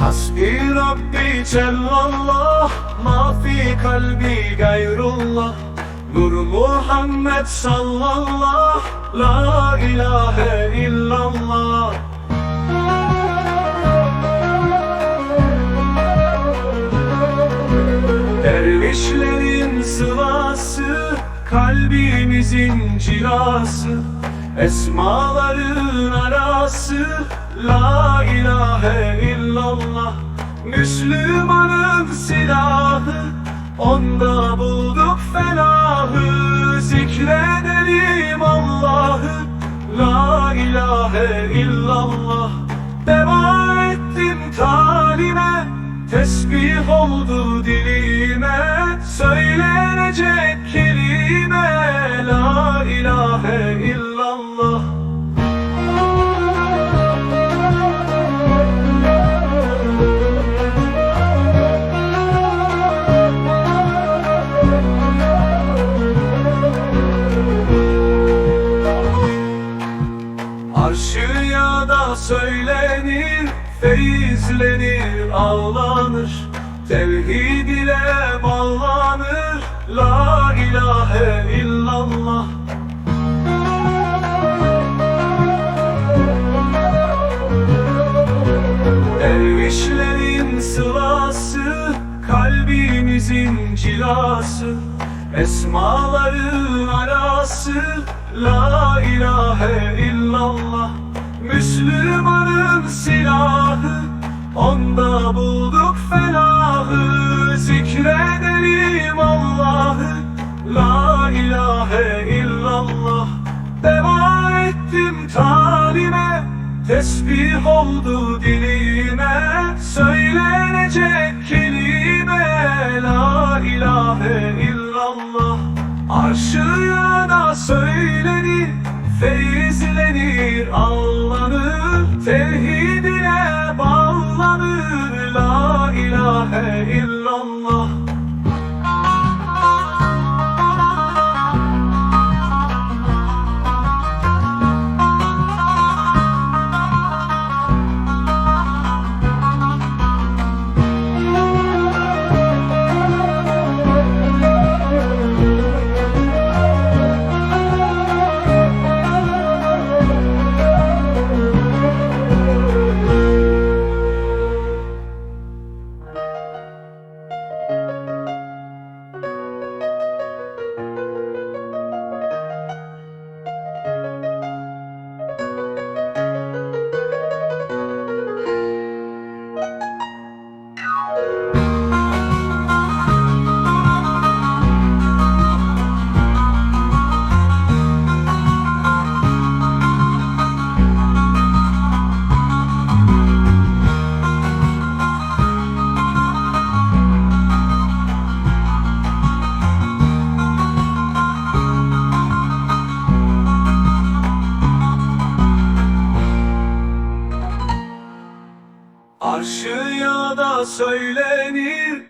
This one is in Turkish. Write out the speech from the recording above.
Hasbi Rabbi Cellallah Ma fi kalbi gayrullah. Nur Muhammed sallallah La ilahe illallah. Dervişlerin sılası Kalbimizin cilası. Esmaların arası La ilahe illallah Müslümanın silahı. Onda bulduk felahı Zikredelim Allah'ı. La ilahe illallah Deva ettim talime. Tesbih oldu dilime Söylenecek kelime. La ilahe illallah Arşı ya da söylenir, feyizlenir, ağlanır. Tevhid ile bağlanır, la ilahe illallah. Dervişlerin sılası, kalbimizin cilası. Esmaların arası, la ilahe onda bulduk felahı Zikredelim Allah'ı, la ilahe illallah Deva ettim talime. Tesbih oldu dilime Söylenecek kelime. La ilahe illallah Arşıya da söylenir Feyizlenir, ağlanır Tevhidine ilahe Karşıya da söylenir.